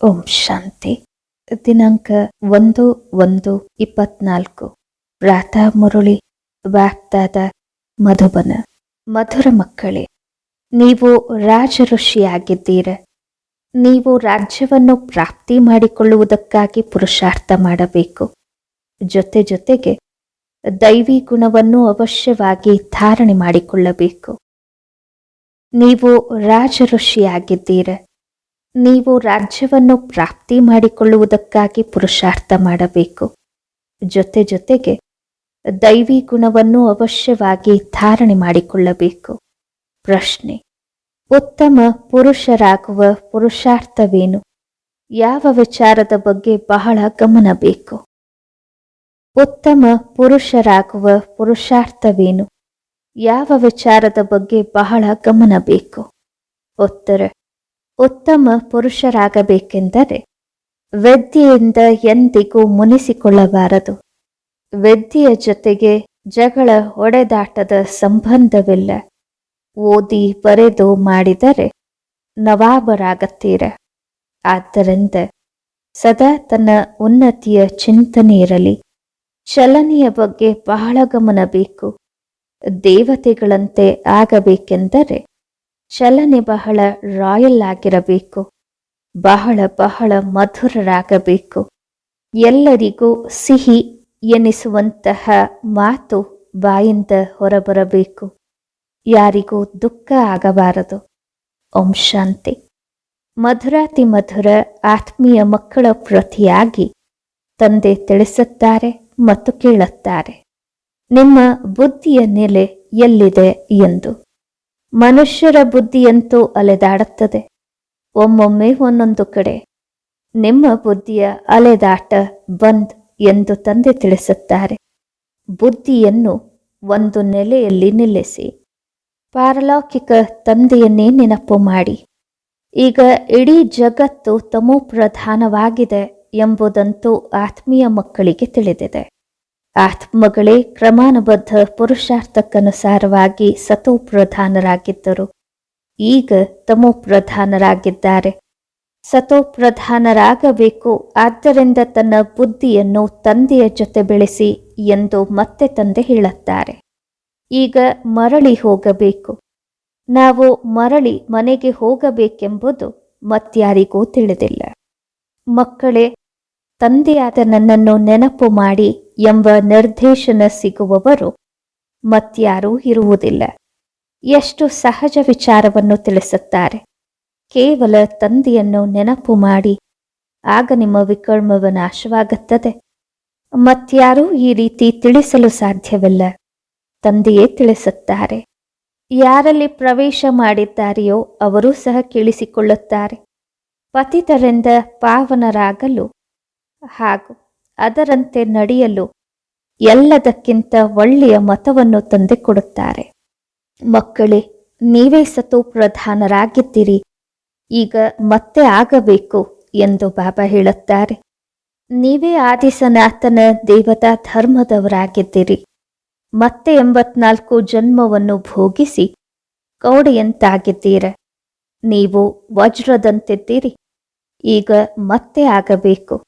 ಓಂ ಶಾಂತಿ. ದಿನಾಂಕ ಒಂದು ಒಂದು ಇಪ್ಪತ್ನಾಲ್ಕು. ಪ್ರಾತಃ ಮುರುಳಿ, ವ್ಯಾಪ್ತಾದ ಮಧುಬನ. ಮಧುರ ಮಕ್ಕಳೇ, ನೀವು ರಾಜ ಋಷಿಯಾಗಿದ್ದೀರ ನೀವು ರಾಜ್ಯವನ್ನು ಪ್ರಾಪ್ತಿ ಮಾಡಿಕೊಳ್ಳುವುದಕ್ಕಾಗಿ ಪುರುಷಾರ್ಥ ಮಾಡಬೇಕು. ಜೊತೆ ಜೊತೆಗೆ ದೈವಿ ಗುಣವನ್ನು ಅವಶ್ಯವಾಗಿ ಧಾರಣೆ ಮಾಡಿಕೊಳ್ಳಬೇಕು. ನೀವು ರಾಜ ಋಷಿಯಾಗಿದ್ದೀರ ನೀವು ರಾಜ್ಯವನ್ನು ಪ್ರಾಪ್ತಿ ಮಾಡಿಕೊಳ್ಳುವುದಕ್ಕಾಗಿ ಪುರುಷಾರ್ಥ ಮಾಡಬೇಕು. ಜೊತೆ ಜೊತೆಗೆ ದೈವಿ ಗುಣವನ್ನು ಅವಶ್ಯವಾಗಿ ಧಾರಣೆ ಮಾಡಿಕೊಳ್ಳಬೇಕು. ಪ್ರಶ್ನೆ, ಉತ್ತಮ ಪುರುಷರಾಗುವ ಪುರುಷಾರ್ಥವೇನು? ಯಾವ ವಿಚಾರದ ಬಗ್ಗೆ ಬಹಳ ಗಮನ ಬೇಕು ಉತ್ತಮ ಪುರುಷರಾಗುವ ಪುರುಷಾರ್ಥವೇನು? ಯಾವ ವಿಚಾರದ ಬಗ್ಗೆ ಬಹಳ ಗಮನ ಬೇಕು ಉತ್ತರ ಉತ್ತಮ ಪುರುಷರಾಗಬೇಕೆಂದರೆ ವೆದ್ಯೆಯಿಂದ ಎಂದಿಗೂ ಮುನಿಸಿಕೊಳ್ಳಬಾರದು. ವೆದ್ಯೆಯ ಜೊತೆಗೆ ಜಗಳ ಹೊಡೆದಾಟದ ಸಂಬಂಧವಿಲ್ಲ. ಓದಿ ಬರೆದು ಮಾಡಿದರೆ ನವಾಬರಾಗತ್ತೀರ. ಆದ್ದರಿಂದ ಸದಾ ತನ್ನ ಉನ್ನತಿಯ ಚಿಂತನೆ ಇರಲಿ. ಚಲನೆಯ ಬಗ್ಗೆ ಬಹಳ ಗಮನ ಬೇಕು ದೇವತೆಗಳಂತೆ ಆಗಬೇಕೆಂದರೆ ಚಲನೆ ಬಹಳ ರಾಯಲ್ ಆಗಿರಬೇಕು. ಬಹಳ ಬಹಳ ಮಧುರರಾಗಬೇಕು. ಎಲ್ಲರಿಗೂ ಸಿಹಿ ಎನಿಸುವಂತಹ ಮಾತು ಬಾಯಿಂದ ಹೊರಬರಬೇಕು. ಯಾರಿಗೂ ದುಃಖ ಆಗಬಾರದು. ಓಂ ಶಾಂತಿ. ಮಧುರಾತಿ ಮಧುರ ಆತ್ಮೀಯ ಮಕ್ಕಳ ಪ್ರತಿಯಾಗಿ ತಂದೆ ತಿಳಿಸುತ್ತಾರೆ ಮತ್ತು ಕೇಳುತ್ತಾರೆ. ನಿಮ್ಮ ಬುದ್ಧಿಯ ನೆಲೆ ಎಲ್ಲಿದೆ ಎಂದು. ಮನುಷ್ಯರ ಬುದ್ಧಿಯಂತೂ ಅಲೆದಾಡುತ್ತದೆ. ಒಮ್ಮೊಮ್ಮೆ ಒಂದೊಂದು ಕಡೆ ನಿಮ್ಮ ಬುದ್ಧಿಯ ಅಲೆದಾಟ ಬಂದ್ ಎಂದು ತಂದೆ ತಿಳಿಸುತ್ತಾರೆ. ಬುದ್ಧಿಯನ್ನು ಒಂದು ನೆಲೆಯಲ್ಲಿ ನಿಲ್ಲಿಸಿ, ಪಾರಲೌಕಿಕ ತಂದೆಯನ್ನೇ ನೆನಪು ಮಾಡಿ. ಈಗ ಇಡೀ ಜಗತ್ತು ತಮೋ ಪ್ರಧಾನವಾಗಿದೆ ಎಂಬುದಂತೂ ಆತ್ಮೀಯ ಮಕ್ಕಳಿಗೆ ತಿಳಿದಿದೆ. ಆತ್ಮಗಳೇ ಕ್ರಮಾನುಬದ್ಧ ಪುರುಷಾರ್ಥಕ್ಕನುಸಾರವಾಗಿ ಸತೋ ಪ್ರಧಾನರಾಗಿದ್ದರು ಈಗ ತಮೋ ಪ್ರಧಾನರಾಗಿದ್ದಾರೆ ಸತೋ ಪ್ರಧಾನರಾಗಬೇಕು ಆದ್ದರಿಂದ ತನ್ನ ಬುದ್ಧಿಯನ್ನು ತಂದೆಯ ಜೊತೆ ಬೆಳೆಸಿ ಎಂದು ಮತ್ತೆ ತಂದೆ ಹೇಳುತ್ತಾರೆ. ಈಗ ಮರಳಿ ಹೋಗಬೇಕು. ನಾವು ಮರಳಿ ಮನೆಗೆ ಹೋಗಬೇಕೆಂಬುದು ಮತ್ಯಾರಿಗೂ ತಿಳಿದಿಲ್ಲ. ಮಕ್ಕಳೇ ತಂದೆಯಾದ ನನ್ನನ್ನು ನೆನಪು ಮಾಡಿ ಎಂಬ ನಿರ್ದೇಶನ ಸಿಗುವವರು ಮತ್ಯಾರೂ ಇರುವುದಿಲ್ಲ. ಎಷ್ಟು ಸಹಜ ವಿಚಾರವನ್ನು ತಿಳಿಸುತ್ತಾರೆ. ಕೇವಲ ತಂದೆಯನ್ನು ನೆನಪು ಮಾಡಿ, ಆಗ ನಿಮ್ಮ ವಿಕರ್ಮವ ನಾಶವಾಗುತ್ತದೆ. ಮತ್ಯಾರೂ ಈ ರೀತಿ ತಿಳಿಸಲು ಸಾಧ್ಯವಿಲ್ಲ. ತಂದೆಯೇ ತಿಳಿಸುತ್ತಾರೆ. ಯಾರಲ್ಲಿ ಪ್ರವೇಶ ಮಾಡಿದ್ದಾರೆಯೋ ಅವರೂ ಸಹ ಕೇಳಿಸಿಕೊಳ್ಳುತ್ತಾರೆ. ಪತಿತರಿಂದ ಪಾವನರಾಗಲು ಹಾಗೂ ಅದರಂತೆ ನಡೆಯಲು ಎಲ್ಲದಕ್ಕಿಂತ ಒಳ್ಳೆಯ ಮತವನ್ನು ತಂದುಕೊಡುತ್ತಾರೆ. ಮಕ್ಕಳೇ, ನೀವೇ ಸತು ಪ್ರಧಾನರಾಗಿದ್ದೀರಿ. ಈಗ ಮತ್ತೆ ಆಗಬೇಕು ಎಂದು ಬಾಬಾ ಹೇಳುತ್ತಾರೆ. ನೀವೇ ಆದಿಸನಾಥನ ದೇವತಾ ಧರ್ಮದವರಾಗಿದ್ದೀರಿ. ಮತ್ತೆ ಎಂಬತ್ನಾಲ್ಕು ಜನ್ಮವನ್ನು ಭೋಗಿಸಿ ಕೌಡೆಯಂತಾಗಿದ್ದೀರ. ನೀವು ವಜ್ರದಂತಿದ್ದೀರಿ. ಈಗ ಮತ್ತೆ ಆಗಬೇಕು.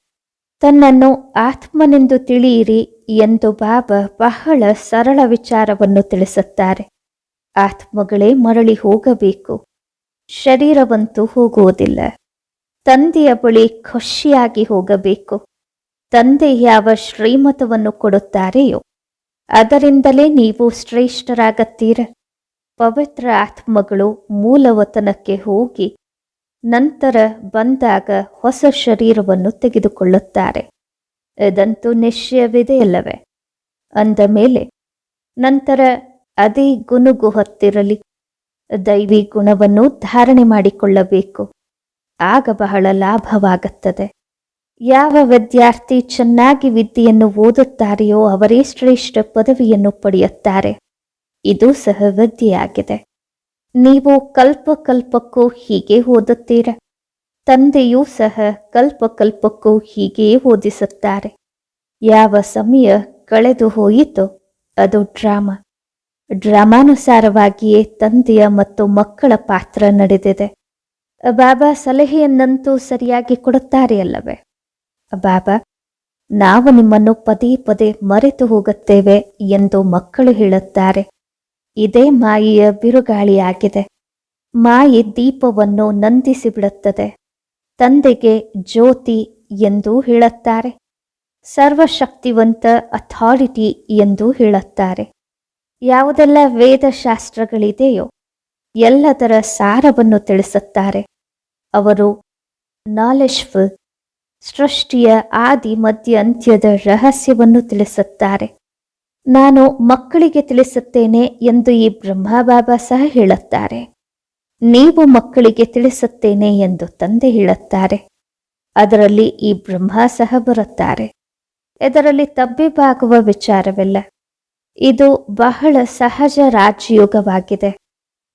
ತನ್ನನ್ನು ಆತ್ಮನೆಂದು ತಿಳಿಯಿರಿ ಎಂದು ಬಾಬಾ ಬಹಳ ಸರಳ ವಿಚಾರವನ್ನು ತಿಳಿಸುತ್ತಾರೆ. ಆತ್ಮಗಳೇ ಮರಳಿ ಹೋಗಬೇಕು. ಶರೀರವಂತೂ ಹೋಗುವುದಿಲ್ಲ. ತಂದೆಯ ಬಳಿ ಖುಷಿಯಾಗಿ ಹೋಗಬೇಕು. ತಂದೆ ಯಾವ ಶ್ರೀಮತವನ್ನು ಕೊಡುತ್ತಾರೆಯೋ, ಅದರಿಂದಲೇ ನೀವು ಶ್ರೇಷ್ಠರಾಗತ್ತೀರ. ಪವಿತ್ರ ಆತ್ಮಗಳು ಮೂಲವತನಕ್ಕೆ ಹೋಗಿ ನಂತರ ಬಂದಾಗ ಹೊಸ ಶರೀರವನ್ನು ತೆಗೆದುಕೊಳ್ಳುತ್ತಾರೆ. ಇದಂತೂ ನಿಶ್ಚಯವಿದೆಯಲ್ಲವೇ? ಅಂದ ಮೇಲೆ, ನಂತರ ಅದೇ ಗುನುಗು ಹೊತ್ತಿರಲಿ, ದೈವಿ ಗುಣವನ್ನು ಧಾರಣೆ ಮಾಡಿಕೊಳ್ಳಬೇಕು. ಆಗ ಬಹಳ ಲಾಭವಾಗುತ್ತದೆ. ಯಾವ ವಿದ್ಯಾರ್ಥಿ ಚೆನ್ನಾಗಿ ವಿದ್ಯೆಯನ್ನು ಓದುತ್ತಾರೆಯೋ ಅವರೇ ಶ್ರೇಷ್ಠ ಪದವಿಯನ್ನು ಪಡೆಯುತ್ತಾರೆ. ಇದು ಸಹ ವಿದ್ಯೆಯಾಗಿದೆ. ನೀವು ಕಲ್ಪ ಕಲ್ಪಕ್ಕೂ ಹೀಗೆ ಓದುತ್ತೀರ. ತಂದೆಯೂ ಸಹ ಕಲ್ಪ ಕಲ್ಪಕ್ಕೂ ಹೀಗೆಯೇ ಓದಿಸುತ್ತಾರೆ. ಯಾವ ಸಮಯ ಕಳೆದು ಹೋಯಿತೋ ಅದು ಡ್ರಾಮಾ. ಡ್ರಾಮಾನುಸಾರವಾಗಿಯೇ ತಂದೆಯ ಮತ್ತು ಮಕ್ಕಳ ಪಾತ್ರ ನಡೆದಿದೆ. ಬಾಬಾ ಸಲಹೆಯನ್ನಂತೂ ಸರಿಯಾಗಿ ಕೊಡುತ್ತಾರೆ ಅಲ್ಲವೇ? ಬಾಬಾ, ನಾವು ನಿಮ್ಮನ್ನು ಪದೇ ಪದೇ ಮರೆತು ಹೋಗುತ್ತೇವೆ ಎಂದು ಮಕ್ಕಳು ಹೇಳುತ್ತಾರೆ. ಇದೇ ಮಾಯಿಯ ಬಿರುಗಾಳಿಯಾಗಿದೆ ಮಾಯಿ ದೀಪವನ್ನು ನಂದಿಸಿಬಿಡುತ್ತದೆ ತಂದೆಗೆ ಜ್ಯೋತಿ ಎಂದು ಹೇಳುತ್ತಾರೆ. ಸರ್ವಶಕ್ತಿವಂತ ಅಥಾರಿಟಿ ಎಂದು ಹೇಳುತ್ತಾರೆ. ಯಾವುದೆಲ್ಲ ವೇದಶಾಸ್ತ್ರಗಳಿದೆಯೋ ಎಲ್ಲದರ ಸಾರವನ್ನು ತಿಳಿಸುತ್ತಾರೆ. ಅವರು ನಾಲೆಜ್ಫುಲ್ ಸೃಷ್ಟಿಯ ಆದಿ ಮಧ್ಯ ಅಂತ್ಯದ ರಹಸ್ಯವನ್ನು ತಿಳಿಸುತ್ತಾರೆ. ನಾನು ಮಕ್ಕಳಿಗೆ ತಿಳಿಸುತ್ತೇನೆ ಎಂದು ಈ ಬ್ರಹ್ಮಬಾಬಾ ಸಹ ಹೇಳುತ್ತಾರೆ. ನೀವು ಮಕ್ಕಳಿಗೆ ತಿಳಿಸುತ್ತೇನೆ ಎಂದು ತಂದೆ ಹೇಳುತ್ತಾರೆ. ಅದರಲ್ಲಿ ಈ ಬ್ರಹ್ಮ ಸಹ ಬರುತ್ತಾರೆ. ಇದರಲ್ಲಿ ತಬ್ಬಿಬಾಗುವ ವಿಚಾರವಿಲ್ಲ. ಇದು ಬಹಳ ಸಹಜ ರಾಜಯೋಗವಾಗಿದೆ.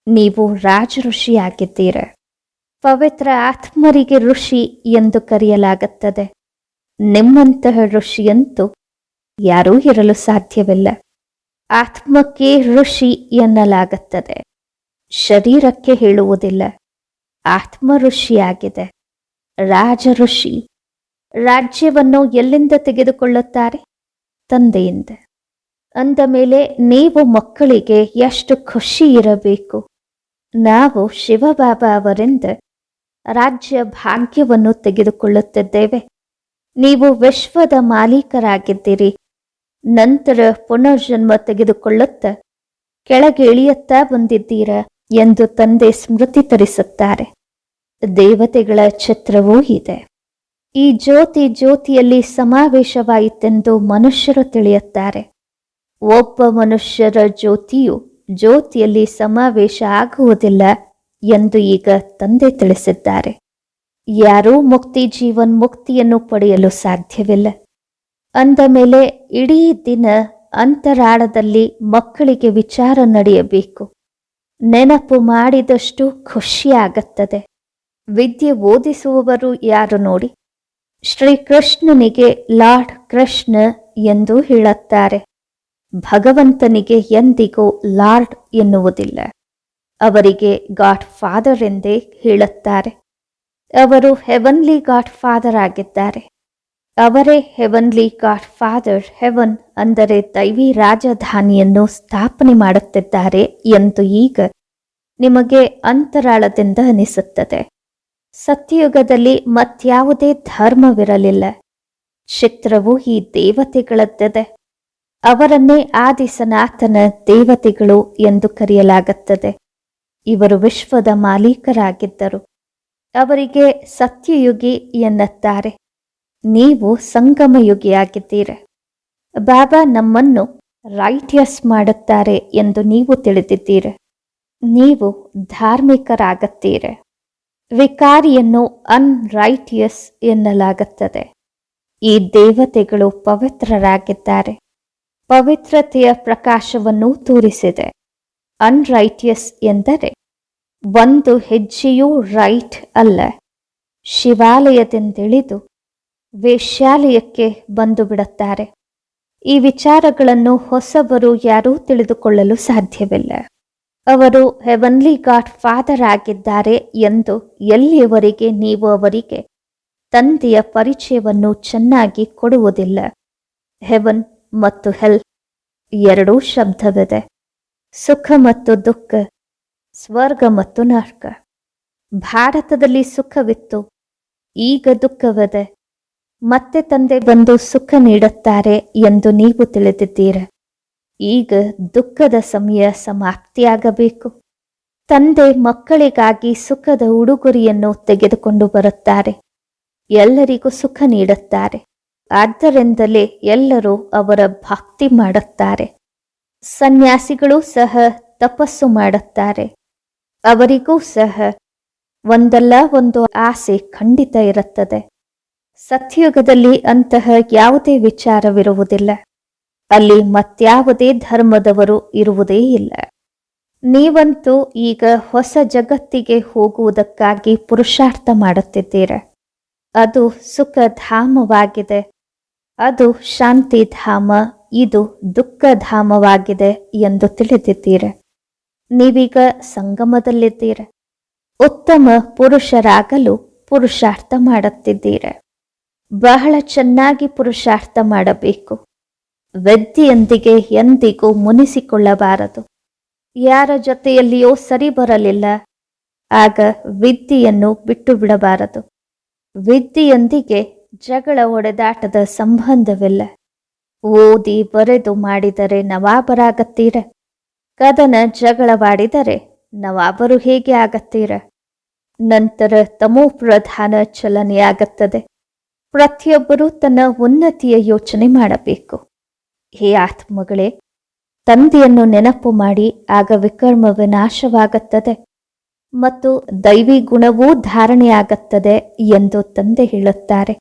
ನೀವು ರಾಜ ಋಷಿಯಾಗಿದ್ದೀರ ಪವಿತ್ರ ಆತ್ಮರಿಗೆ ಋಷಿ ಎಂದು ಕರೆಯಲಾಗುತ್ತದೆ. ನಿಮ್ಮಂತಹ ಋಷಿಯಂತೂ ಯಾರೂ ಇರಲು ಸಾಧ್ಯವಿಲ್ಲ. ಆತ್ಮಕ್ಕೆ ಋಷಿ ಎನ್ನಲಾಗುತ್ತದೆ. ಶರೀರಕ್ಕೆ ಹೇಳುವುದಿಲ್ಲ. ಆತ್ಮ ಋಷಿಯಾಗಿದೆ. ರಾಜ ಋಷಿ. ರಾಜ್ಯವನ್ನು ಎಲ್ಲಿಂದ ತೆಗೆದುಕೊಳ್ಳುತ್ತಾರೆ? ತಂದೆಯಿಂದ. ಅಂದ ಮೇಲೆ ನೀವು ಮಕ್ಕಳಿಗೆ ಎಷ್ಟು ಖುಷಿ ಇರಬೇಕು? ನಾವು ಶಿವಬಾಬಾ ಅವರಿಂದ ರಾಜ್ಯ ಭಾಗ್ಯವನ್ನು ತೆಗೆದುಕೊಳ್ಳುತ್ತಿದ್ದೇವೆ. ನೀವು ವಿಶ್ವದ ಮಾಲೀಕರಾಗಿದ್ದೀರಿ. ನಂತರ ಪುನರ್ಜನ್ಮ ತೆಗೆದುಕೊಳ್ಳುತ್ತ ಕೆಳಗೆ ಇಳಿಯುತ್ತಾ ಬಂದಿದ್ದೀರ ಎಂದು ತಂದೆ ಸ್ಮೃತಿ ತರಿಸುತ್ತಾರೆ. ದೇವತೆಗಳ ಛತ್ರವೂ ಇದೆ. ಈ ಜ್ಯೋತಿ ಜ್ಯೋತಿಯಲ್ಲಿ ಸಮಾವೇಶವಾಯಿತೆಂದು ಮನುಷ್ಯರು ತಿಳಿಯುತ್ತಾರೆ. ಒಬ್ಬ ಮನುಷ್ಯರ ಜ್ಯೋತಿಯು ಜ್ಯೋತಿಯಲ್ಲಿ ಸಮಾವೇಶ ಆಗುವುದಿಲ್ಲ ಎಂದು ಈಗ ತಂದೆ ತಿಳಿಸಿದ್ದಾರೆ. ಯಾರೂ ಮುಕ್ತಿ ಜೀವನ್ ಮುಕ್ತಿಯನ್ನು ಪಡೆಯಲು ಸಾಧ್ಯವಿಲ್ಲ. ಅಂದ ಮೇಲೆ ಇಡೀ ದಿನ ಅಂತರಾಳದಲ್ಲಿ ಮಕ್ಕಳಿಗೆ ವಿಚಾರ ನಡೆಯಬೇಕು. ನೆನಪು ಮಾಡಿದಷ್ಟು ಖುಷಿಯಾಗುತ್ತದೆ. ವಿದ್ಯೆ ಓದಿಸುವವರು ಯಾರು ನೋಡಿ? ಶ್ರೀಕೃಷ್ಣನಿಗೆ ಲಾರ್ಡ್ ಕೃಷ್ಣ ಎಂದು ಹೇಳುತ್ತಾರೆ. ಭಗವಂತನಿಗೆ ಎಂದಿಗೂ ಲಾರ್ಡ್ ಎನ್ನುವುದಿಲ್ಲ. ಅವರಿಗೆ ಗಾಡ್ ಫಾದರ್ ಎಂದೇ ಹೇಳುತ್ತಾರೆ. ಅವರು ಹೆವನ್ಲಿ ಗಾಡ್ ಫಾದರ್ ಆಗಿದ್ದಾರೆ. ಅವರೇ ಹೆವನ್ಲಿ ಗಾಡ್ ಫಾದರ್ ಹೆವನ್ ಅಂದರೆ ದೈವಿ ರಾಜಧಾನಿಯನ್ನು ಸ್ಥಾಪನೆ ಮಾಡುತ್ತಿದ್ದಾರೆ ಎಂದು ಈಗ ನಿಮಗೆ ಅಂತರಾಳದಿಂದ ಅನಿಸುತ್ತದೆ. ಸತ್ಯಯುಗದಲ್ಲಿ ಮತ್ಯಾವುದೇ ಧರ್ಮವಿರಲಿಲ್ಲ. ಚಿತ್ರವು ಈ ದೇವತೆಗಳದ್ದಿದೆ. ಅವರನ್ನೇ ಆದಿ ಸನಾತನ ದೇವತೆಗಳು ಎಂದು ಕರೆಯಲಾಗುತ್ತದೆ. ಇವರು ವಿಶ್ವದ ಮಾಲೀಕರಾಗಿದ್ದರು. ಅವರಿಗೆ ಸತ್ಯಯುಗಿ ಎನ್ನುತ್ತಾರೆ. ನೀವು ಸಂಗಮಯುಗಿಯಾಗಿದ್ದೀರ. ಬಾಬಾ ನಮ್ಮನ್ನು ರೈಟಿಯಸ್ ಮಾಡುತ್ತಾರೆ ಎಂದು ನೀವು ತಿಳಿದಿದ್ದೀರ. ನೀವು ಧಾರ್ಮಿಕರಾಗುತ್ತೀರ. ವಿಕಾರಿಯನ್ನು ಅನ್ರೈಟಿಯಸ್ ಎನ್ನಲಾಗುತ್ತದೆ. ಈ ದೇವತೆಗಳು ಪವಿತ್ರರಾಗಿದ್ದಾರೆ. ಪವಿತ್ರತೆಯ ಪ್ರಕಾಶವನ್ನು ತೋರಿಸಿದೆ. ಅನ್ರೈಟಿಯಸ್ ಎಂದರೆ ಒಂದು ಹೆಜ್ಜೆಯೂ ರೈಟ್ ಅಲ್ಲ. ಶಿವಾಲಯದಿಂದಿಳಿದು ವೇಶ್ಯಾಲಯಕ್ಕೆ ಬಂದು ಬಿಡುತ್ತಾರೆ. ಈ ವಿಚಾರಗಳನ್ನು ಹೊಸಬರು ಯಾರೂ ತಿಳಿದುಕೊಳ್ಳಲು ಸಾಧ್ಯವಿಲ್ಲ. ಅವರು ಹೆವನ್ಲಿ ಗಾಡ್ ಫಾದರ್ ಆಗಿದ್ದಾರೆ ಎಂದು ಎಲ್ಲಿಯವರೆಗೆ ನೀವು ಅವರಿಗೆ ತಂದೆಯ ಪರಿಚಯವನ್ನು ಚೆನ್ನಾಗಿ ಕೊಡುವುದಿಲ್ಲ? ಹೆವನ್ ಮತ್ತು ಹೆಲ್ ಎರಡೂ ಶಬ್ದವಿದೆ. ಸುಖ ಮತ್ತು ದುಃಖ, ಸ್ವರ್ಗ ಮತ್ತು ನರ್ಕ. ಭಾರತದಲ್ಲಿ ಸುಖವಿತ್ತು, ಈಗ ದುಃಖವಿದೆ. ಮತ್ತೆ ತಂದೆ ಬಂದು ಸುಖ ನೀಡುತ್ತಾರೆ ಎಂದು ನೀವು ತಿಳಿದಿದ್ದೀರ. ಈಗ ದುಃಖದ ಸಮಯ ಸಮಾಪ್ತಿಯಾಗಬೇಕು. ತಂದೆ ಮಕ್ಕಳಿಗಾಗಿ ಸುಖದ ಉಡುಗೊರೆಯನ್ನು ತೆಗೆದುಕೊಂಡು ಬರುತ್ತಾರೆ. ಎಲ್ಲರಿಗೂ ಸುಖ ನೀಡುತ್ತಾರೆ. ಆದ್ದರಿಂದಲೇ ಎಲ್ಲರೂ ಅವರ ಭಕ್ತಿ ಮಾಡುತ್ತಾರೆ. ಸನ್ಯಾಸಿಗಳು ಸಹ ತಪಸ್ಸು ಮಾಡುತ್ತಾರೆ. ಅವರಿಗೂ ಸಹ ಒಂದಲ್ಲ ಒಂದು ಆಸೆ ಖಂಡಿತ ಇರುತ್ತದೆ. ಸತ್ಯುಗದಲ್ಲಿ ಅಂತಹ ಯಾವುದೇ ವಿಚಾರವಿರುವುದಿಲ್ಲ. ಅಲ್ಲಿ ಮತ್ಯಾವುದೇ ಧರ್ಮದವರು ಇರುವುದೇ ಇಲ್ಲ. ನೀವಂತೂ ಈಗ ಹೊಸ ಜಗತ್ತಿಗೆ ಹೋಗುವುದಕ್ಕಾಗಿ ಪುರುಷಾರ್ಥ ಮಾಡುತ್ತಿದ್ದೀರ. ಅದು ಸುಖಧಾಮವಾಗಿದೆ. ಅದು ಶಾಂತಿಧಾಮ, ಇದು ದುಃಖಧಾಮವಾಗಿದೆ ಎಂದು ತಿಳಿದಿದ್ದೀರ. ನೀವೀಗ ಸಂಗಮದಲ್ಲಿದ್ದೀರ. ಉತ್ತಮ ಪುರುಷರಾಗಲು ಪುರುಷಾರ್ಥ ಮಾಡುತ್ತಿದ್ದೀರ. ಬಹಳ ಚೆನ್ನಾಗಿ ಪುರುಷಾರ್ಥ ಮಾಡಬೇಕು. ವ್ಯಕ್ತಿಯೊಂದಿಗೆ ಎಂದಿಗೂ ಮುನಿಸಿಕೊಳ್ಳಬಾರದು. ಯಾರ ಜೊತೆಯಲ್ಲಿಯೋ ಸರಿ ಬರಲಿಲ್ಲ, ಆಗ ವಿದ್ಯೆಯನ್ನು ಬಿಟ್ಟು ಬಿಡಬಾರದು ವಿದ್ಯೆಯೊಂದಿಗೆ ಜಗಳ ಒಡೆದಾಟದ ಸಂಬಂಧವಿಲ್ಲ. ಓದಿ ಬರೆದು ಮಾಡಿದರೆ ನವಾಬರಾಗತ್ತೀರ? ಕದನ ಜಗಳವಾಡಿದರೆ ನವಾಬರು ಹೇಗೆ ಆಗತ್ತೀರ? ನಂತರ ತಮೋ ಪ್ರಧಾನ ಚಲನೆಯಾಗುತ್ತದೆ. ಪ್ರತಿಯೊಬ್ಬರೂ ತನ್ನ ಉನ್ನತಿಯ ಯೋಚನೆ ಮಾಡಬೇಕು. ಹೇ ಆತ್ಮಗಳೇ, ತಂದೆಯನ್ನು ನೆನಪು ಮಾಡಿ, ಆಗ ವಿಕರ್ಮ ವಿನಾಶವಾಗುತ್ತದೆ ಮತ್ತು ದೈವಿ ಗುಣವೂ ಧಾರಣೆಯಾಗುತ್ತದೆ ಎಂದು ತಂದೆ ಹೇಳುತ್ತಾರೆ.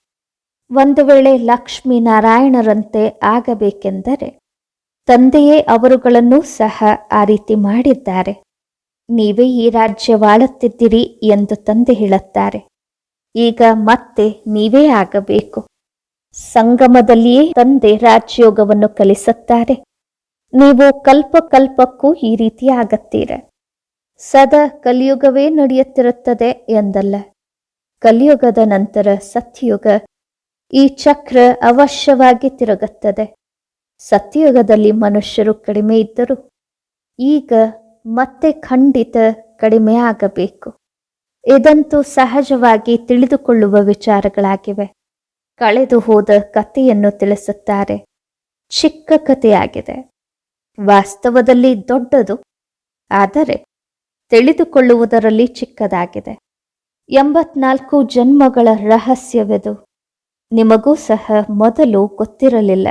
ಒಂದು ವೇಳೆ ಲಕ್ಷ್ಮೀನಾರಾಯಣರಂತೆ ಆಗಬೇಕೆಂದರೆ ತಂದೆಯೇ ಅವರುಗಳನ್ನು ಸಹ ಆ ರೀತಿ ಮಾಡಿದ್ದಾರೆ. ನೀವೇ ಈ ರಾಜ್ಯವಾಳುತ್ತಿದ್ದೀರಿ ಎಂದು ತಂದೆ ಹೇಳುತ್ತಾರೆ. ಈಗ ಮತ್ತೆ ನೀವೇ ಆಗಬೇಕು. ಸಂಗಮದಲ್ಲಿಯೇ ತಂದೆ ರಾಜಯೋಗವನ್ನು ಕಲಿಸುತ್ತಾರೆ. ನೀವು ಕಲ್ಪ ಕಲ್ಪಕ್ಕೂ ಈ ರೀತಿ ಆಗತ್ತೀರ. ಸದಾ ಕಲಿಯುಗವೇ ನಡೆಯುತ್ತಿರುತ್ತದೆ ಎಂದಲ್ಲ. ಕಲಿಯುಗದ ನಂತರ ಸತ್ಯಯುಗ ಈ ಚಕ್ರ ಅವಶ್ಯವಾಗಿ ತಿರುಗುತ್ತದೆ. ಸತ್ಯಯುಗದಲ್ಲಿ ಮನುಷ್ಯರು ಕಡಿಮೆ ಇದ್ದರು ಈಗ ಮತ್ತೆ ಖಂಡಿತ ಕಡಿಮೆ ಆಗಬೇಕು. ಇದಂತೂ ಸಹಜವಾಗಿ ತಿಳಿದುಕೊಳ್ಳುವ ವಿಚಾರಗಳಾಗಿವೆ. ಕಳೆದು ಹೋದ ಕಥೆಯನ್ನು ತಿಳಿಸುತ್ತಾರೆ. ಚಿಕ್ಕ ಕಥೆಯಾಗಿದೆ. ವಾಸ್ತವದಲ್ಲಿ ದೊಡ್ಡದು, ಆದರೆ ತಿಳಿದುಕೊಳ್ಳುವುದರಲ್ಲಿ ಚಿಕ್ಕದಾಗಿದೆ. ಎಂಬತ್ನಾಲ್ಕು ಜನ್ಮಗಳ ರಹಸ್ಯವಿದು. ನಿಮಗೂ ಸಹ ಮೊದಲು ಗೊತ್ತಿರಲಿಲ್ಲ.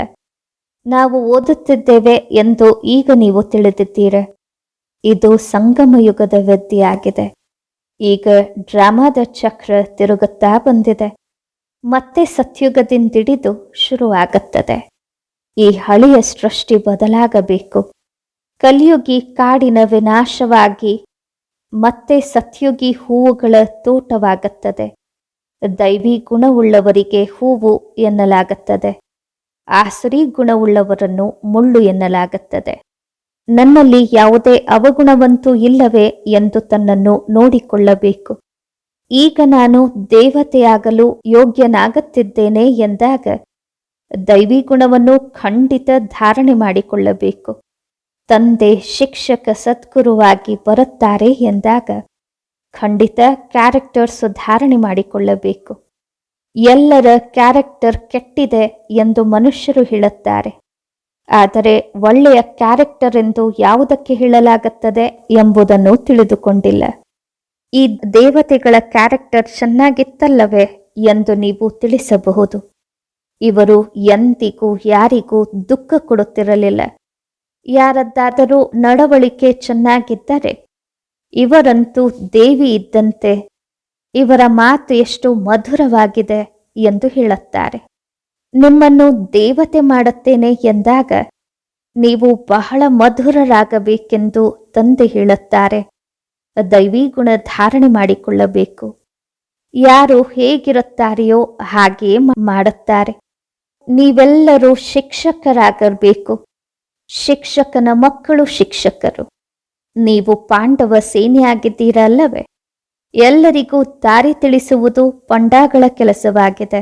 ನಾವು ಓದುತ್ತಿದ್ದೇವೆ ಎಂದು ಈಗ ನೀವು ತಿಳಿದಿದ್ದೀರ. ಇದು ಸಂಗಮಯುಗದ ವಿದ್ಯೆಯಾಗಿದೆ ಈಗ ಡ್ರಾಮಾದ ಚಕ್ರ ತಿರುಗುತ್ತಾ ಬಂದಿದೆ. ಮತ್ತೆ ಸತ್ಯುಗದಿಂದಿಡಿದು ಶುರುವಾಗುತ್ತದೆ. ಈ ಹಳೆಯ ಸೃಷ್ಟಿ ಬದಲಾಗಬೇಕು. ಕಲಿಯುಗಿ ಕಾಡಿನ ವಿನಾಶವಾಗಿ, ಮತ್ತೆ ಸತ್ಯುಗಿ ಹೂವುಗಳ ತೋಟವಾಗುತ್ತದೆ. ದೈವಿ ಗುಣವುಳ್ಳವರಿಗೆ ಹೂವು ಎನ್ನಲಾಗುತ್ತದೆ. ಆಸರಿ ಗುಣವುಳ್ಳವರನ್ನು ಮುಳ್ಳು ಎನ್ನಲಾಗುತ್ತದೆ. ನನ್ನಲ್ಲಿ ಯಾವುದೇ ಅವಗುಣವಂತೂ ಇಲ್ಲವೇ ಎಂದು ತನ್ನನ್ನು ನೋಡಿಕೊಳ್ಳಬೇಕು. ಈಗ ನಾನು ದೇವತೆಯಾಗಲು ಯೋಗ್ಯನಾಗುತ್ತಿದ್ದೇನೆ ಎಂದಾಗ ದೈವಿ ಗುಣವನ್ನು ಖಂಡಿತ ಧಾರಣೆ ಮಾಡಿಕೊಳ್ಳಬೇಕು. ತಂದೆ, ಶಿಕ್ಷಕ, ಸದ್ಗುರುವಾಗಿ ಬರುತ್ತಾರೆ ಎಂದಾಗ ಖಂಡಿತ ಕ್ಯಾರೆಕ್ಟರ್ ಸುಧಾರಣೆ ಮಾಡಿಕೊಳ್ಳಬೇಕು. ಎಲ್ಲರ ಕ್ಯಾರೆಕ್ಟರ್ ಕೆಟ್ಟಿದೆ ಎಂದು ಮನುಷ್ಯರು ಹೇಳುತ್ತಾರೆ. ಆದರೆ ಒಳ್ಳೆಯ ಕ್ಯಾರೆಕ್ಟರ್ ಎಂದು ಯಾವುದಕ್ಕೆ ಹೇಳಲಾಗುತ್ತದೆ ಎಂಬುದನ್ನು ತಿಳಿದುಕೊಂಡಿಲ್ಲ. ಈ ದೇವತೆಗಳ ಕ್ಯಾರೆಕ್ಟರ್ ಚೆನ್ನಾಗಿತ್ತಲ್ಲವೇ ಎಂದು ನೀವು ತಿಳಿಸಬಹುದು. ಇವರು ಎಂದಿಗೂ ಯಾರಿಗೂ ದುಃಖ ಕೊಡುತ್ತಿರಲಿಲ್ಲ. ಯಾರದ್ದಾದರೂ ನಡವಳಿಕೆ ಚೆನ್ನಾಗಿದ್ದರೆ ಇವರಂತೂ ದೇವಿ ಇದ್ದಂತೆ ಇವರ ಮಾತು ಎಷ್ಟು ಮಧುರವಾಗಿದೆ ಎಂದು ಹೇಳುತ್ತಾರೆ. ನಿಮ್ಮನ್ನು ದೇವತೆ ಮಾಡುತ್ತೇನೆ ಎಂದಾಗ ನೀವು ಬಹಳ ಮಧುರರಾಗಬೇಕೆಂದು ತಂದೆ ಹೇಳುತ್ತಾರೆ. ದೈವಿ ಗುಣ ಧಾರಣೆ ಮಾಡಿಕೊಳ್ಳಬೇಕು. ಯಾರು ಹೇಗಿರುತ್ತಾರೆಯೋ ಹಾಗೆಯೇ ಮಾಡುತ್ತಾರೆ. ನೀವೆಲ್ಲರೂ ಶಿಕ್ಷಕರಾಗಬೇಕು. ಶಿಕ್ಷಕನ ಮಕ್ಕಳು ಶಿಕ್ಷಕರು. ನೀವು ಪಾಂಡವ ಸೇನೆಯಾಗಿದ್ದೀರಲ್ಲವೇ? ಎಲ್ಲರಿಗೂ ದಾರಿ ತಿಳಿಸುವುದು ಪಂಡಾಗಳ ಕೆಲಸವಾಗಿದೆ.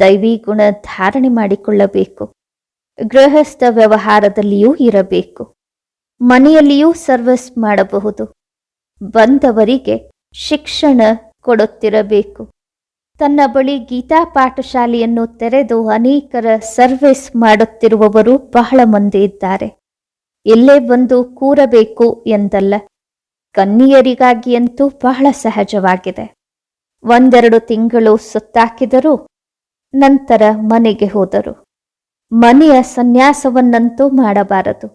ದೈವಿ ಗುಣ ಧಾರಣೆ ಮಾಡಿಕೊಳ್ಳಬೇಕು. ಗೃಹಸ್ಥ ವ್ಯವಹಾರದಲ್ಲಿಯೂ ಇರಬೇಕು. ಮನೆಯಲ್ಲಿಯೂ ಸರ್ವಿಸ್ ಮಾಡಬಹುದು. ಬಂದವರಿಗೆ ಶಿಕ್ಷಣ ಕೊಡುತ್ತಿರಬೇಕು. ತನ್ನ ಬಳಿ ಗೀತಾ ಪಾಠಶಾಲೆಯನ್ನು ತೆರೆದು ಅನೇಕರ ಸರ್ವಿಸ್ ಮಾಡುತ್ತಿರುವವರು ಬಹಳ ಮಂದಿ ಇದ್ದಾರೆ. ಇಲ್ಲೇ ಬಂದು ಕೂರಬೇಕು ಎಂದಲ್ಲ. ಕನ್ನಿಯರಿಗಾಗಿಯಂತೂ ಬಹಳ ಸಹಜವಾಗಿದೆ. ಒಂದೆರಡು ತಿಂಗಳು ಸುತ್ತಾಕಿದರೂ ನಂತರ ಮನೆಗೆ ಹೋದರು. ಮನೆಯ ಸನ್ಯಾಸವನ್ನಂತೂ ಮಾಡಬಾರದು.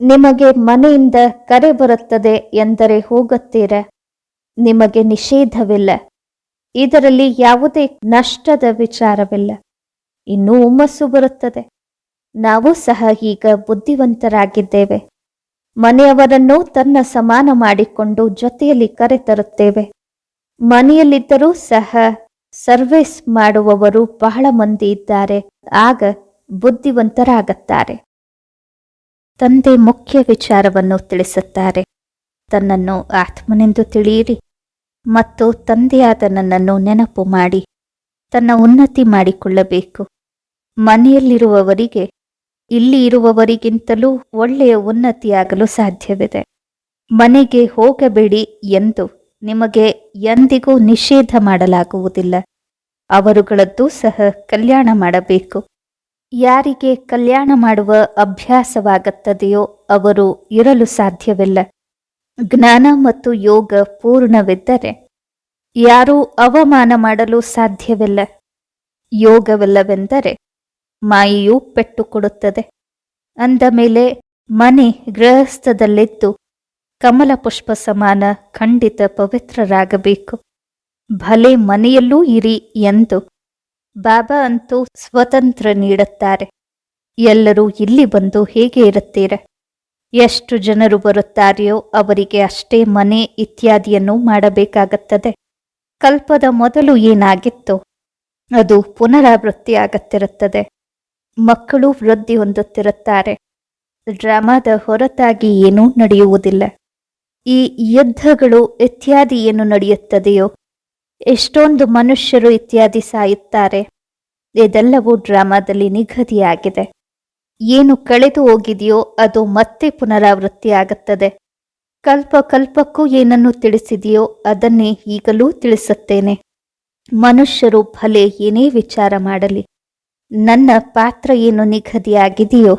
ನಿಮಗೆ ಮನೆಯಿಂದ ಕರೆ ಬರುತ್ತದೆ ಎಂದರೆ ಹೋಗುತ್ತೀರ? ನಿಮಗೆ ನಿಷೇಧವಿಲ್ಲ. ಇದರಲ್ಲಿ ಯಾವುದೇ ನಷ್ಟದ ವಿಚಾರವಿಲ್ಲ. ಇನ್ನೂ ಹುಮ್ಮಸ್ಸು ಬರುತ್ತದೆ. ನಾವು ಸಹ ಈಗ ಬುದ್ಧಿವಂತರಾಗಿದ್ದೇವೆ. ಮನೆಯವರನ್ನು ತನ್ನ ಸಮಾನ ಮಾಡಿಕೊಂಡು ಜೊತೆಯಲ್ಲಿ ಕರೆತರುತ್ತೇವೆ ಮನೆಯಲ್ಲಿದ್ದರೂ ಸಹ ಸರ್ವಿಸ್ ಮಾಡುವವರು ಬಹಳ ಮಂದಿ ಇದ್ದಾರೆ. ಆಗ ಬುದ್ಧಿವಂತರಾಗುತ್ತಾರೆ. ತಂದೆ ಮುಖ್ಯ ವಿಚಾರವನ್ನು ತಿಳಿಸುತ್ತಾರೆ. ತನ್ನನ್ನು ಆತ್ಮನೆಂದು ತಿಳಿಯಿರಿ ಮತ್ತು ತಂದೆಯಾದ ನನ್ನನ್ನು ನೆನಪು ಮಾಡಿ, ತನ್ನ ಉನ್ನತಿ ಮಾಡಿಕೊಳ್ಳಬೇಕು. ಮನೆಯಲ್ಲಿರುವವರಿಗೆ, ಇಲ್ಲಿ ಇರುವವರಿಗಿಂತಲೂ ಒಳ್ಳೆಯ ಉನ್ನತಿಯಾಗಲು ಸಾಧ್ಯವಿದೆ. ಮನೆಗೆ ಹೋಗಬೇಡಿ ಎಂದು ನಿಮಗೆ ಎಂದಿಗೂ ನಿಷೇಧ ಮಾಡಲಾಗುವುದಿಲ್ಲ. ಅವರುಗಳದ್ದು ಸಹ ಕಲ್ಯಾಣ ಮಾಡಬೇಕು. ಯಾರಿಗೆ ಕಲ್ಯಾಣ ಮಾಡುವ ಅಭ್ಯಾಸವಾಗುತ್ತದೆಯೋ ಅವರು ಇರಲು ಸಾಧ್ಯವಿಲ್ಲ. ಜ್ಞಾನ ಮತ್ತು ಯೋಗ ಪೂರ್ಣವಿದ್ದರೆ ಯಾರೂ ಅವಮಾನ ಮಾಡಲು ಸಾಧ್ಯವಿಲ್ಲ. ಯೋಗವಿಲ್ಲವೆಂದರೆ ಮಾಯೆಯು ಪೆಟ್ಟು ಕೊಡುತ್ತದೆ. ಅಂದ ಮೇಲೆ ಮನೆ ಗೃಹಸ್ಥದಲ್ಲಿದ್ದು ಕಮಲ ಪುಷ್ಪ ಸಮಾನ ಖಂಡಿತ ಪವಿತ್ರರಾಗಬೇಕು. ಭಲೆ ಮನೆಯಲ್ಲೂ ಇರಿ ಎಂದು ಬಾಬಾ ಅಂತೂ ಸ್ವತಂತ್ರ ನೀಡುತ್ತಾರೆ. ಎಲ್ಲರೂ ಇಲ್ಲಿ ಬಂದು ಹೇಗೆ ಇರುತ್ತೀರ? ಎಷ್ಟು ಜನರು ಬರುತ್ತಾರೆಯೋ ಅವರಿಗೆ ಅಷ್ಟೇ ಮನೆ ಇತ್ಯಾದಿಯನ್ನು ಮಾಡಬೇಕಾಗುತ್ತದೆ. ಕಲ್ಪದ ಮೊದಲು ಏನಾಗಿತ್ತು? ಅದು ಪುನರಾವೃತ್ತಿ ಆಗುತ್ತಿರುತ್ತದೆ. ಮಕ್ಕಳು ವೃದ್ಧಿ ಹೊಂದುತ್ತಿರುತ್ತಾರೆ. ಡ್ರಾಮಾದ ಹೊರತಾಗಿ ಏನೂ ನಡೆಯುವುದಿಲ್ಲ. ಈ ಯುದ್ಧಗಳು ಇತ್ಯಾದಿ ಏನು ನಡೆಯುತ್ತದೆಯೋ? ಎಷ್ಟೊಂದು ಮನುಷ್ಯರು ಇತ್ಯಾದಿ ಸಾಯುತ್ತಾರೆ. ಇದೆಲ್ಲವೂ ಡ್ರಾಮಾದಲ್ಲಿ ನಿಗದಿಯಾಗಿದೆ. ಏನು ಕಳೆದು ಹೋಗಿದೆಯೋ ಅದು ಮತ್ತೆ ಪುನರಾವೃತ್ತಿಯಾಗುತ್ತದೆ ಕಲ್ಪ ಕಲ್ಪಕ್ಕೂ ಏನನ್ನು ತಿಳಿಸಿದೆಯೋ ಅದನ್ನೇ ಈಗಲೂ ತಿಳಿಸುತ್ತೇನೆ. ಮನುಷ್ಯರು ಭಲೆ ಏನೇ ವಿಚಾರ ಮಾಡಲಿ, ನನ್ನ ಪಾತ್ರ ಏನು ನಿಗದಿಯಾಗಿದೆಯೋ,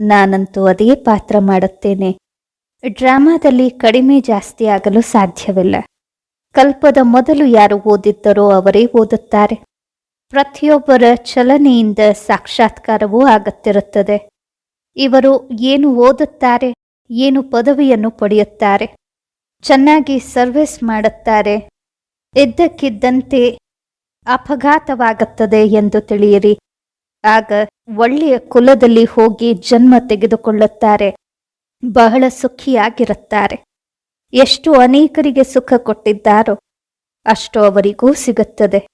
ನಾನಂತೂ ಅದೇ ಪಾತ್ರ ಮಾಡುತ್ತೇನೆ. ಡ್ರಾಮಾದಲ್ಲಿ ಕಡಿಮೆ ಜಾಸ್ತಿ ಆಗಲು ಸಾಧ್ಯವಿಲ್ಲ. ಕಲ್ಪದ ಮೊದಲು ಯಾರು ಓದಿದ್ದರೋ ಅವರೇ ಓದುತ್ತಾರೆ. ಪ್ರತಿಯೊಬ್ಬರ ಚಲನೆಯಿಂದ ಸಾಕ್ಷಾತ್ಕಾರವೂ ಆಗುತ್ತಿರುತ್ತದೆ ಇವರು ಏನು ಓದುತ್ತಾರೆ, ಏನು ಪದವಿಯನ್ನು ಪಡೆಯುತ್ತಾರೆ, ಚೆನ್ನಾಗಿ ಸರ್ವಿಸ್ ಮಾಡುತ್ತಾರೆ ಇದ್ದಕ್ಕಿದ್ದಂತೆ ಅಪಘಾತವಾಗುತ್ತದೆ ಎಂದು ತಿಳಿಯಿರಿ. ಆಗ ಒಳ್ಳೆಯ ಕುಲದಲ್ಲಿ ಹೋಗಿ ಜನ್ಮ ತೆಗೆದುಕೊಳ್ಳುತ್ತಾರೆ. ಬಹಳ ಸುಖಿಯಾಗಿರುತ್ತಾರೆ. ಎಷ್ಟು ಅನೇಕರಿಗೆ ಸುಖ ಕೊಟ್ಟಿದ್ದಾರೋ ಅಷ್ಟು ಅವರಿಗೂ ಸಿಗುತ್ತದೆ.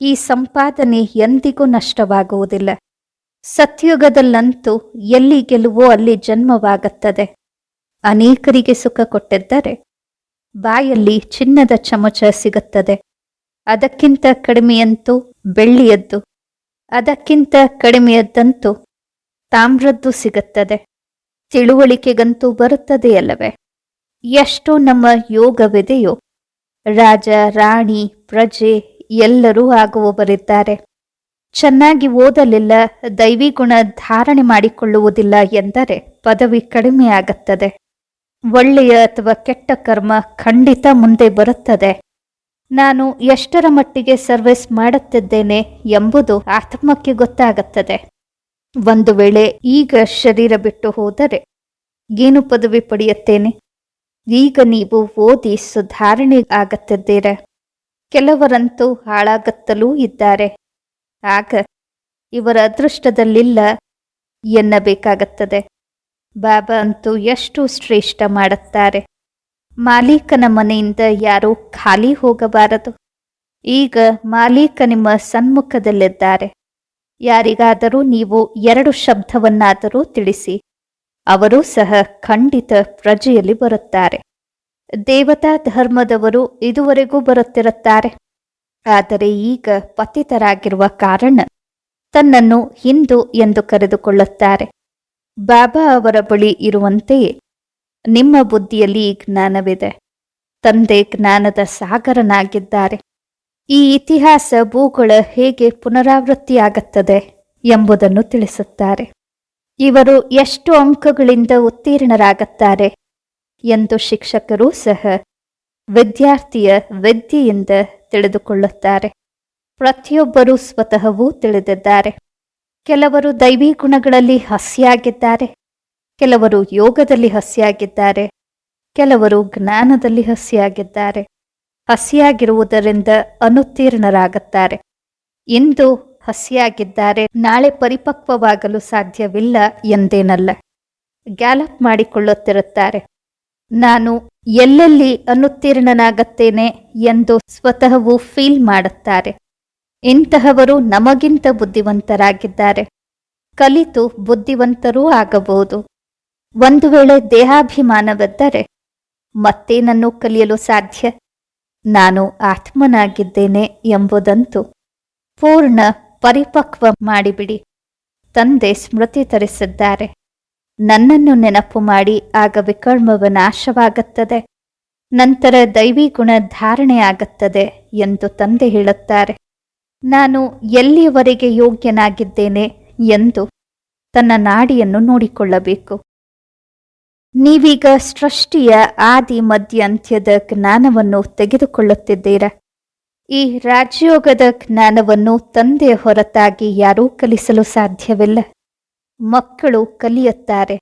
ಈ ಸಂಪಾದನೆ ಎಂದಿಗೂ ನಷ್ಟವಾಗುವುದಿಲ್ಲ. ಸತ್ಯುಗದಲ್ಲಂತೂ ಎಲ್ಲಿ ಗೆಲುವೋ ಅಲ್ಲಿ ಜನ್ಮವಾಗುತ್ತದೆ. ಅನೇಕರಿಗೆ ಸುಖ ಕೊಟ್ಟಿದ್ದರೆ ಬಾಯಲ್ಲಿ ಚಿನ್ನದ ಚಮಚ ಸಿಗುತ್ತದೆ. ಅದಕ್ಕಿಂತ ಕಡಿಮೆಯಂತೂ ಬೆಳ್ಳಿಯದ್ದು. ಅದಕ್ಕಿಂತ ಕಡಿಮೆಯದ್ದಂತೂ ತಾಮ್ರದ್ದು ಸಿಗುತ್ತದೆ. ತಿಳುವಳಿಕೆಗಂತೂ ಬರುತ್ತದೆಯಲ್ಲವೇ ಎಷ್ಟು ನಮ್ಮ ಯೋಗವಿದೆಯೋ, ರಾಜ, ರಾಣಿ, ಪ್ರಜೆ ಎಲ್ಲರೂ ಆಗುವವರಿದ್ದಾರೆ. ಚೆನ್ನಾಗಿ ಓದಲಿಲ್ಲ ದೈವಿ ಗುಣ ಧಾರಣೆ ಮಾಡಿಕೊಳ್ಳುವುದಿಲ್ಲ ಎಂದರೆ ಪದವಿ ಕಡಿಮೆಯಾಗುತ್ತದೆ ಒಳ್ಳೆಯ ಅಥವಾ ಕೆಟ್ಟ ಕರ್ಮ ಖಂಡಿತ ಮುಂದೆ ಬರುತ್ತದೆ. ನಾನು ಎಷ್ಟರ ಮಟ್ಟಿಗೆ ಸರ್ವಿಸ್ ಮಾಡುತ್ತಿದ್ದೇನೆ ಎಂಬುದು ಆತ್ಮಕ್ಕೆ ಗೊತ್ತಾಗುತ್ತದೆ. ಒಂದು ವೇಳೆ ಈಗ ಶರೀರ ಬಿಟ್ಟು ಹೋದರೆ ಏನು ಪದವಿ ಪಡೆಯುತ್ತೇನೆ? ಈಗ ನೀವು ಓದಿ ಸುಧಾರಣೆ ಆಗುತ್ತಿದ್ದೀರ. ಕೆಲವರಂತೂ ಹಾಳಾಗತ್ತಲೂ ಇದ್ದಾರೆ. ಆಗ ಇವರ ಅದೃಷ್ಟದಲ್ಲಿಲ್ಲ ಎನ್ನಬೇಕಾಗುತ್ತದೆ. ಬಾಬಾ ಅಂತೂ ಎಷ್ಟು ಶ್ರೇಷ್ಠ ಮಾಡುತ್ತಾರೆ. ಮಾಲೀಕನ ಮನೆಯಿಂದ ಯಾರೂ ಖಾಲಿ ಹೋಗಬಾರದು. ಈಗ ಮಾಲೀಕ ನಿಮ್ಮ ಸನ್ಮುಖದಲ್ಲಿದ್ದಾರೆ. ಯಾರಿಗಾದರೂ ನೀವು ಎರಡು ಶಬ್ದವನ್ನಾದರೂ ತಿಳಿಸಿ, ಅವರೂ ಸಹ ಖಂಡಿತ ಪ್ರಜೆಯಲ್ಲಿ ಬರುತ್ತಾರೆ. ದೇವತಾ ಧರ್ಮದವರು ಇದುವರೆಗೂ ಬರುತ್ತಿರುತ್ತಾರೆ. ಆದರೆ ಈಗ ಪತಿತರಾಗಿರುವ ಕಾರಣ ತನ್ನನ್ನು ಹಿಂದೂ ಎಂದು ಕರೆದುಕೊಳ್ಳುತ್ತಾರೆ. ಬಾಬಾ ಅವರ ಬಳಿ ಇರುವಂತೆಯೇ ನಿಮ್ಮ ಬುದ್ಧಿಯಲ್ಲಿ ಜ್ಞಾನವಿದೆ. ತಂದೆ ಜ್ಞಾನದ ಸಾಗರನಾಗಿದ್ದಾರೆ. ಈ ಇತಿಹಾಸ ಭೂಗೋಳ ಹೇಗೆ ಪುನರಾವೃತ್ತಿಯಾಗುತ್ತದೆ ಎಂಬುದನ್ನು ತಿಳಿಸುತ್ತಾರೆ. ಇವರು ಎಷ್ಟು ಅಂಕಗಳಿಂದ ಉತ್ತೀರ್ಣರಾಗುತ್ತಾರೆ ಎಂದು ಶಿಕ್ಷಕರೂ ಸಹ ವಿದ್ಯಾರ್ಥಿಯ ವಿದ್ಯೆಯಿಂದ ತಿಳಿದುಕೊಳ್ಳುತ್ತಾರೆ. ಪ್ರತಿಯೊಬ್ಬರೂ ಸ್ವತಃವೂ ತಿಳಿದಿದ್ದಾರೆ. ಕೆಲವರು ದೈವಿ ಗುಣಗಳಲ್ಲಿ ಹಸಿಯಾಗಿದ್ದಾರೆ. ಕೆಲವರು ಯೋಗದಲ್ಲಿ ಹಸಿಯಾಗಿದ್ದಾರೆ. ಕೆಲವರು ಜ್ಞಾನದಲ್ಲಿ ಹಸಿಯಾಗಿದ್ದಾರೆ. ಹಸಿಯಾಗಿರುವುದರಿಂದ ಅನುತ್ತೀರ್ಣರಾಗುತ್ತಾರೆ. ಇಂದು ಹಸಿಯಾಗಿದ್ದಾರೆ, ನಾಳೆ ಪರಿಪಕ್ವವಾಗಲು ಸಾಧ್ಯವಿಲ್ಲ ಎಂದೇನಲ್ಲ. ಗ್ಯಾಲಪ್ ಮಾಡಿಕೊಳ್ಳುತ್ತಿರುತ್ತಾರೆ. ನಾನು ಎಲ್ಲೆಲ್ಲಿ ಅನುತ್ತೀರ್ಣನಾಗುತ್ತೇನೆ ಎಂದು ಸ್ವತಃವೂ ಫೀಲ್ ಮಾಡುತ್ತಾರೆ. ಇಂತಹವರು ನಮಗಿಂತ ಬುದ್ಧಿವಂತರಾಗಿದ್ದಾರೆ. ಕಲಿತು ಬುದ್ಧಿವಂತರೂ ಆಗಬಹುದು. ಒಂದು ವೇಳೆ ದೇಹಾಭಿಮಾನವಿದ್ದರೆ ಮತ್ತೇನನ್ನು ಕಲಿಯಲು ಸಾಧ್ಯ? ನಾನು ಆತ್ಮನಾಗಿದ್ದೇನೆ ಎಂಬುದಂತೂ ಪೂರ್ಣ ಪರಿಪಕ್ವ ಮಾಡಿಬಿಡಿ. ತಂದೆ ಸ್ಮೃತಿ ತರಿಸಿದ್ದಾರೆ. ನನ್ನನ್ನು ನೆನಪು ಮಾಡಿ ಆಗ ವಿಕರ್ಮವ ನಾಶವಾಗುತ್ತದೆ. ನಂತರ ದೈವಿ ಗುಣ ಧಾರಣೆಯಾಗುತ್ತದೆ ಎಂದು ತಂದೆ ಹೇಳುತ್ತಾರೆ. ನಾನು ಎಲ್ಲಿಯವರೆಗೆ ಯೋಗ್ಯನಾಗಿದ್ದೇನೆ ಎಂದು ತನ್ನ ನಾಡಿಯನ್ನು ನೋಡಿಕೊಳ್ಳಬೇಕು. ನೀವೀಗ ಸೃಷ್ಟಿಯ ಆದಿ ಮಧ್ಯಂತ್ಯದ ಜ್ಞಾನವನ್ನು ತೆಗೆದುಕೊಳ್ಳುತ್ತಿದ್ದೀರಾ. ಈ ರಾಜಯೋಗದ ಜ್ಞಾನವನ್ನು ತಂದೆ ಹೊರತಾಗಿ ಯಾರೂ ಕಲಿಸಲು ಸಾಧ್ಯವಿಲ್ಲ. ಮಕ್ಕಳು ಕಲಿಯುತ್ತಾರೆ.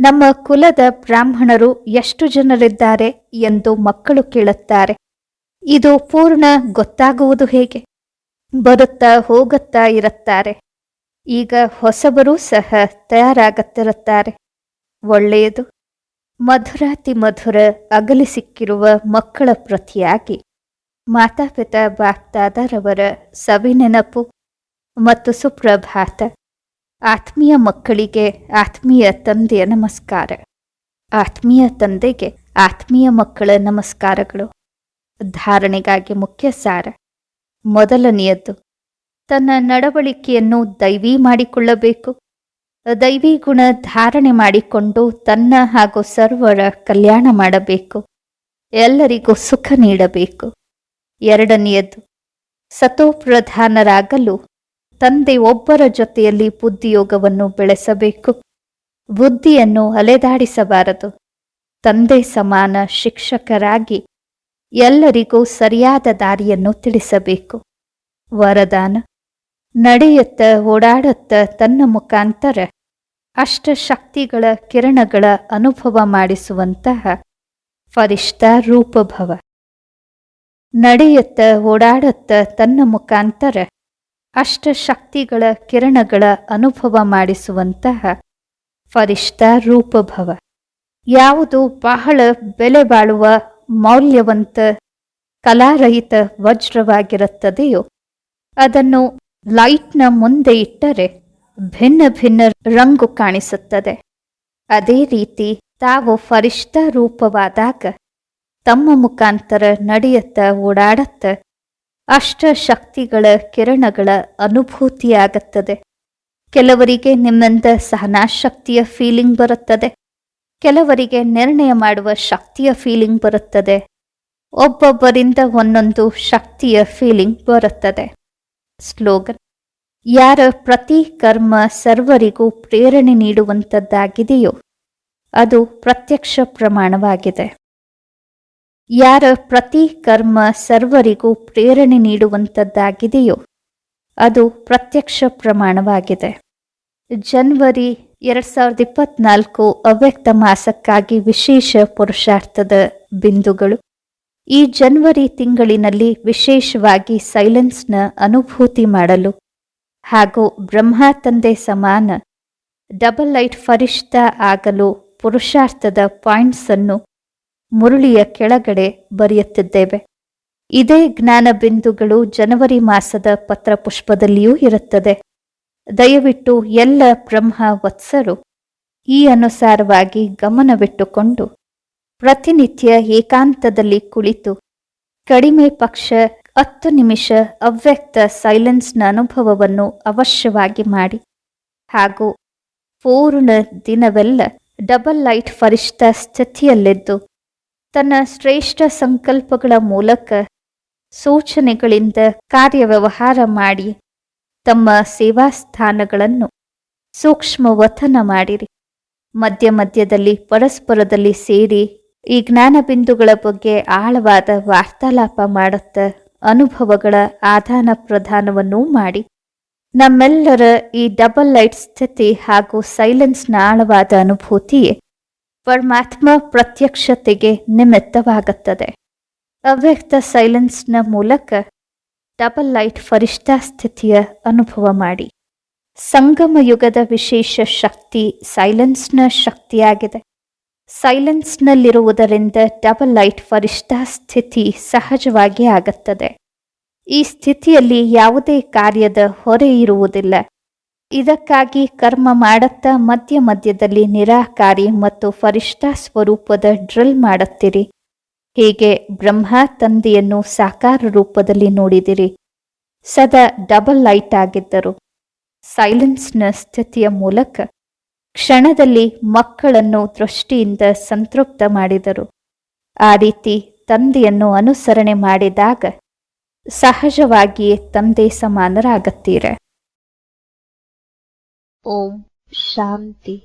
ನಮ್ಮ ಕುಲದ ಬ್ರಾಹ್ಮಣರು ಎಷ್ಟು ಜನರಿದ್ದಾರೆ ಎಂದು ಮಕ್ಕಳು ಕೇಳುತ್ತಾರೆ. ಇದು ಪೂರ್ಣ ಗೊತ್ತಾಗುವುದು ಹೇಗೆ? ಬರುತ್ತಾ ಹೋಗುತ್ತಾ ಇರುತ್ತಾರೆ. ಈಗ ಹೊಸಬರೂ ಸಹ ತಯಾರಾಗುತ್ತಿರುತ್ತಾರೆ. ಒಳ್ಳೆಯದು. ಮಧುರಾತಿ ಮಧುರ ಅಗಲಿ ಸಿಕ್ಕಿರುವ ಮಕ್ಕಳ ಪ್ರತಿಯಾಗಿ. ಮಾತಾಪಿತಾ ಬಾಪ್ತಾದರವರ ಸವಿನೆನಪು ಮತ್ತು ಸುಪ್ರಭಾತ. ಆತ್ಮೀಯ ಮಕ್ಕಳಿಗೆ ಆತ್ಮೀಯ ತಂದೆಯ ನಮಸ್ಕಾರ. ಆತ್ಮೀಯ ತಂದೆಗೆ ಆತ್ಮೀಯ ಮಕ್ಕಳ ನಮಸ್ಕಾರಗಳು. ಧಾರಣೆಗಾಗಿ ಮುಖ್ಯ ಸಾರ. ಮೊದಲನೆಯದ್ದು, ತನ್ನ ನಡವಳಿಕೆಯನ್ನು ದೈವಿ ಮಾಡಿಕೊಳ್ಳಬೇಕು. ದೈವಿ ಗುಣ ಧಾರಣೆ ಮಾಡಿಕೊಂಡು ತನ್ನ ಹಾಗೂ ಸರ್ವರ ಕಲ್ಯಾಣ ಮಾಡಬೇಕು. ಎಲ್ಲರಿಗೂ ಸುಖ ನೀಡಬೇಕು. ಎರಡನೆಯದು, ಸತೋಪ್ರಧಾನರಾಗಲು ತಂದೆ ಒಬ್ಬರ ಜೊತೆಯಲ್ಲಿ ಬುದ್ಧಿಯೋಗವನ್ನು ಬೆಳೆಸಬೇಕು. ಬುದ್ಧಿಯನ್ನು ಅಲೆದಾಡಿಸಬಾರದು. ತಂದೆ ಸಮಾನ ಶಿಕ್ಷಕರಾಗಿ ಎಲ್ಲರಿಗೂ ಸರಿಯಾದ ದಾರಿಯನ್ನು ತಿಳಿಸಬೇಕು. ವರದಾನ ನಡೆಯುತ್ತ ಓಡಾಡುತ್ತ ತನ್ನ ಮುಖಾಂತರ ಅಷ್ಟಶಕ್ತಿಗಳ ಕಿರಣಗಳ ಅನುಭವ ಮಾಡಿಸುವಂತಹ ಫರಿಷ್ಠ ರೂಪಭವ. ನಡೆಯುತ್ತ ಓಡಾಡುತ್ತ ತನ್ನ ಮುಖಾಂತರ ಅಷ್ಟಶಕ್ತಿಗಳ ಕಿರಣಗಳ ಅನುಭವ ಮಾಡಿಸುವಂತಹ ಫರಿಷ್ಠ ರೂಪಭವ. ಯಾವುದು ಬಹಳ ಬೆಲೆ ಬಾಳುವ ಮೌಲ್ಯವಂತ ಕಲಾರಹಿತ ವಜ್ರವಾಗಿರುತ್ತದೆಯೋ ಅದನ್ನು ಲೈಟ್ನ ಮುಂದೆ ಇಟ್ಟರೆ ಭಿನ್ನ ಭಿನ್ನ ರಂಗು ಕಾಣಿಸುತ್ತದೆ. ಅದೇ ರೀತಿ ತಾವು ಫರಿಷ್ಠ ರೂಪವಾದಾಗ ತಮ್ಮ ಮುಖಾಂತರ ನಡೆಯುತ್ತ ಓಡಾಡತ್ತ ಅಷ್ಟ ಶಕ್ತಿಗಳ ಕಿರಣಗಳ ಅನುಭೂತಿಯಾಗುತ್ತದೆ. ಕೆಲವರಿಗೆ ನಿಮ್ಮಿಂದ ಸಹನಾಶಕ್ತಿಯ ಫೀಲಿಂಗ್ ಬರುತ್ತದೆ. ಕೆಲವರಿಗೆ ನಿರ್ಣಯ ಮಾಡುವ ಶಕ್ತಿಯ ಫೀಲಿಂಗ್ ಬರುತ್ತದೆ. ಒಬ್ಬೊಬ್ಬರಿಂದ ಒಂದೊಂದು ಶಕ್ತಿಯ ಫೀಲಿಂಗ್ ಬರುತ್ತದೆ. ಸ್ಲೋಗನ್ ಯಾರ ಪ್ರತಿ ಕರ್ಮ ಸರ್ವರಿಗೂ ಪ್ರೇರಣೆ ನೀಡುವಂಥದ್ದಾಗಿದೆಯೋ ಅದು ಪ್ರತ್ಯಕ್ಷ ಪ್ರಮಾಣವಾಗಿದೆ. ಯಾರ ಪ್ರತಿ ಕರ್ಮ ಸರ್ವರಿಗೂ ಪ್ರೇರಣೆ ನೀಡುವಂಥದ್ದಾಗಿದೆಯೋ ಅದು ಪ್ರತ್ಯಕ್ಷ ಪ್ರಮಾಣವಾಗಿದೆ. ಜನವರಿ ಎರಡ್ ಸಾವಿರದ ಇಪ್ಪತ್ನಾಲ್ಕು ಅವ್ಯಕ್ತ ಮಾಸಕ್ಕಾಗಿ ವಿಶೇಷ ಪುರುಷಾರ್ಥದ ಬಿಂದುಗಳು. ಈ ಜನವರಿ ತಿಂಗಳಿನಲ್ಲಿ ವಿಶೇಷವಾಗಿ ಸೈಲೆನ್ಸ್ನ ಅನುಭೂತಿ ಮಾಡಲು ಹಾಗೂ ಬ್ರಹ್ಮ ತಂದೆ ಸಮಾನ ಡಬಲ್ ಲೈಟ್ ಫರಿಷ್ಠ ಆಗಲು ಪುರುಷಾರ್ಥದ ಪಾಯಿಂಟ್ಸ್ ಅನ್ನು ಮುರುಳಿಯ ಕೆಳಗಡೆ ಬರೆಯುತ್ತಿದ್ದೇವೆ. ಇದೇ ಜ್ಞಾನ ಬಿಂದುಗಳು ಜನವರಿ ಮಾಸದ ಪತ್ರಪುಷ್ಪದಲ್ಲಿಯೂ ಇರುತ್ತದೆ. ದಯವಿಟ್ಟು ಎಲ್ಲ ಬ್ರಹ್ಮ ವತ್ಸರು ಈ ಅನುಸಾರವಾಗಿ ಗಮನವಿಟ್ಟುಕೊಂಡು ಪ್ರತಿನಿತ್ಯ ಏಕಾಂತದಲ್ಲಿ ಕುಳಿತು ಕಡಿಮೆ ಪಕ್ಷ, ಹತ್ತು ನಿಮಿಷ ಅವ್ಯಕ್ತ ಸೈಲೆನ್ಸ್ನ ಅನುಭವವನ್ನು ಅವಶ್ಯವಾಗಿ ಮಾಡಿ. ಹಾಗೂ ಪೂರ್ಣ ದಿನವೆಲ್ಲ ಡಬಲ್ ಲೈಟ್ ಫರಿಷ್ಠ ಸ್ಥಿತಿಯಲ್ಲಿದ್ದು, ತನ್ನ ಶ್ರೇಷ್ಠ ಸಂಕಲ್ಪಗಳ ಮೂಲಕ ಸೂಚನೆಗಳಿಂದ ಕಾರ್ಯವ್ಯವಹಾರ ಮಾಡಿ, ತಮ್ಮ ಸೇವಾ ಸ್ಥಾನಗಳನ್ನು ಸೂಕ್ಷ್ಮವತನ ಮಾಡಿರಿ. ಮಧ್ಯ ಮಧ್ಯದಲ್ಲಿ ಪರಸ್ಪರದಲ್ಲಿ ಸೇರಿ ಈ ಜ್ಞಾನ ಬಿಂದುಗಳ ಬಗ್ಗೆ ಆಳವಾದ ವಾರ್ತಾಲಾಪ ಮಾಡುತ್ತ ಅನುಭವಗಳ ಆದಾನ ಪ್ರದಾನವನ್ನೂ ಮಾಡಿ. ನಮ್ಮೆಲ್ಲರ ಈ ಡಬಲ್ ಲೈಟ್ ಸ್ಥಿತಿ ಹಾಗೂ ಸೈಲೆನ್ಸ್ನ ಆಳವಾದ ಅನುಭೂತಿಯೇ ಪರಮಾತ್ಮ ಪ್ರತ್ಯಕ್ಷತೆಗೆ ನಿಮಿತ್ತವಾಗುತ್ತದೆ. ಅವ್ಯಕ್ತ ಸೈಲೆನ್ಸ್ನ ಮೂಲಕ ಡಬಲ್ ಲೈಟ್ ಫರಿಷ್ಠಾ ಸ್ಥಿತಿಯ ಅನುಭವ ಮಾಡಿ. ಸಂಗಮ ಯುಗದ ವಿಶೇಷ ಶಕ್ತಿ ಸೈಲೆನ್ಸ್ನ ಶಕ್ತಿಯಾಗಿದೆ. ಸೈಲೆನ್ಸ್ನಲ್ಲಿರುವುದರಿಂದ ಡಬಲ್ ಲೈಟ್ ವರಿಷ್ಠ ಸ್ಥಿತಿ ಸಹಜವಾಗಿ ಆಗುತ್ತದೆ. ಈ ಸ್ಥಿತಿಯಲ್ಲಿ ಯಾವುದೇ ಕಾರ್ಯದ ಹೊರೆ ಇರುವುದಿಲ್ಲ. ಇದಕ್ಕಾಗಿ ಕರ್ಮ ಮಾಡುತ್ತಾ ಮಧ್ಯ ಮಧ್ಯದಲ್ಲಿ ನಿರಾಕಾರಿ ಮತ್ತು ಫರಿಷ್ಠ ಸ್ವರೂಪದ ಡ್ರಿಲ್ ಮಾಡುತ್ತೀರಿ. ಹೀಗೆ ಬ್ರಹ್ಮ ತಂದೆಯನ್ನು ಸಾಕಾರ ರೂಪದಲ್ಲಿ ನೋಡಿದಿರಿ. ಸದಾ ಡಬಲ್ ಲೈಟ್ ಆಗಿದ್ದರು. ಸೈಲೆನ್ಸ್ನ ಸ್ಥಿತಿಯ ಮೂಲಕ ಕ್ಷಣದಲ್ಲಿ ಮಕ್ಕಳನ್ನು ದೃಷ್ಟಿಯಿಂದ ಸಂತೃಪ್ತ ಮಾಡಿದರು. ಆ ರೀತಿ ತಂದೆಯನ್ನು ಅನುಸರಣೆ ಮಾಡಿದಾಗ ಸಹಜವಾಗಿಯೇ ತಂದೆ ಸಮಾನರಾಗತ್ತೀರ. ಓಂ ಶಾಂತಿ.